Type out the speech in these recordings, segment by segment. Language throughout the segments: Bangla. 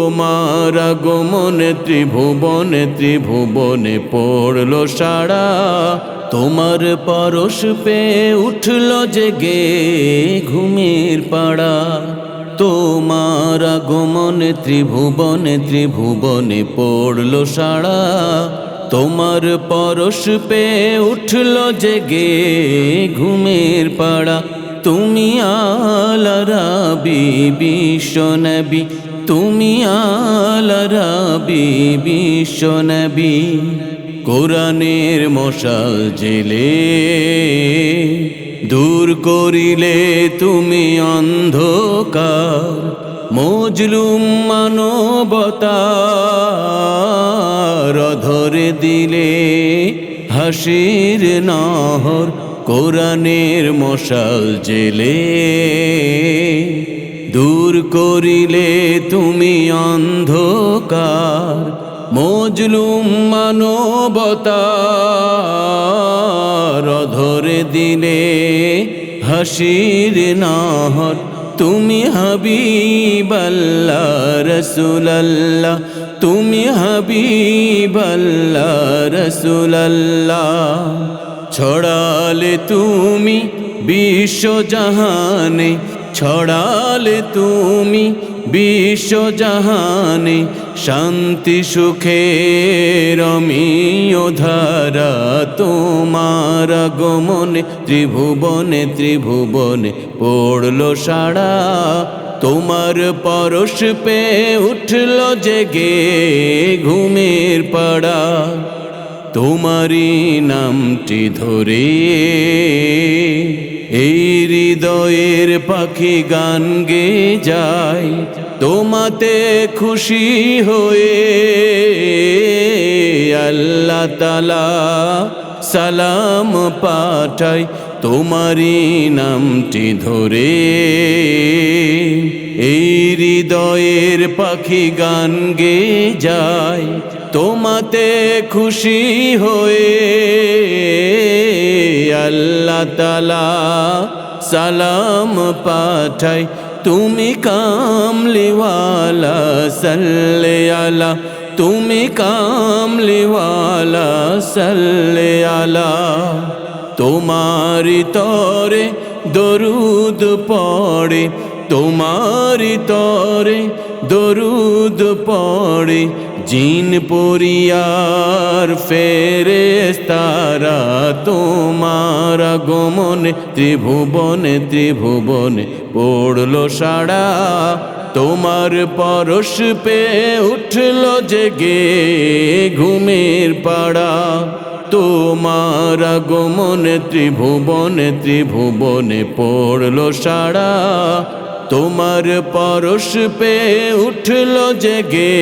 তোমার আগমনে ত্রিভুবনে ত্রিভুবনে পড়ল সাড়া। তোমার পরশ পে উঠল জেগে ঘুমের পাড়া। তোমার আগমনে ত্রিভুবনে ত্রিভুবনে পড়ল সাড়া। তোমার পরশ পে উঠল জেগে ঘুমের পাড়া। তুমি আলারাবি বিশ্ব নবী তুমি আলারাবি বিশ্ব নবী কোরআনের মশাল জেলে দূর করিলে তুমি অন্ধকার, মজলুম মানবতার ধরে দিলে হাসির নহর কোরআনের মশাল জেলে দূর করিলে তুমি অন্ধকার, মজলুম মানবতার ধরে দিলে হাসির নহর। তুমি হাবিবাল্লাহ রসুলাল্লাহ তুমি হাবিবাল্লাহ রসুলাল্লাহ ছড়ালে তুমি বিশ্বজাহানে ছড়ালে তুমি বিশ্বজাহানে শান্তি, সুখে রমিও ধারা তোমার আগমনে, ত্রিভুবনে ত্রিভুবনে পড়ল সাড়া, তোমার পরশ পে উঠল জেগে ঘুমের পাড়া। তোমারই নামটি ধরে এই হৃদয়ের পাখি গান গে যায় তোমাতে খুশি হয়ে আল্লাহ তালা সালাম পাঠাই তোমারি নামটি ধরে এই হৃদয়ের পাখি গান গে যায় তোমাতে খুশি হয়ে আল্লাহ তালা সালাম পাঠাই তুমি কামলিওয়ালা সাল্লে আলা তুমি কামলিওয়ালা সাল্লে আলা তোমারি তরে দরুদ পড়ে তোমারি তরে দরুদ পড়ে। জিন পরিয়ার তারা তোমার আগমনে ত্রিভুবনে ত্রিভুবনে পড়ল সাড়া, তোমার পরশ পে উঠল জেগে ঘুমের পাড়া। তোমার আগমনে ত্রিভুবনে ত্রিভুবনে পড়ল সাড়া তোমার পরশ পে উঠল জেগে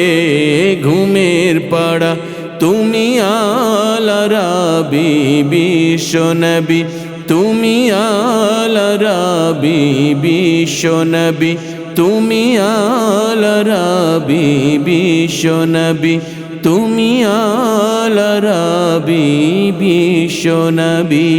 ঘুমের পাড়া। তুমি আলারাবি বিশ্ব নবী তুমি আলারাবি বিশ্ব নবী তুমি আলারাবি বিশ্ব নবী তুমি আলারাবি বিশ্ব নবী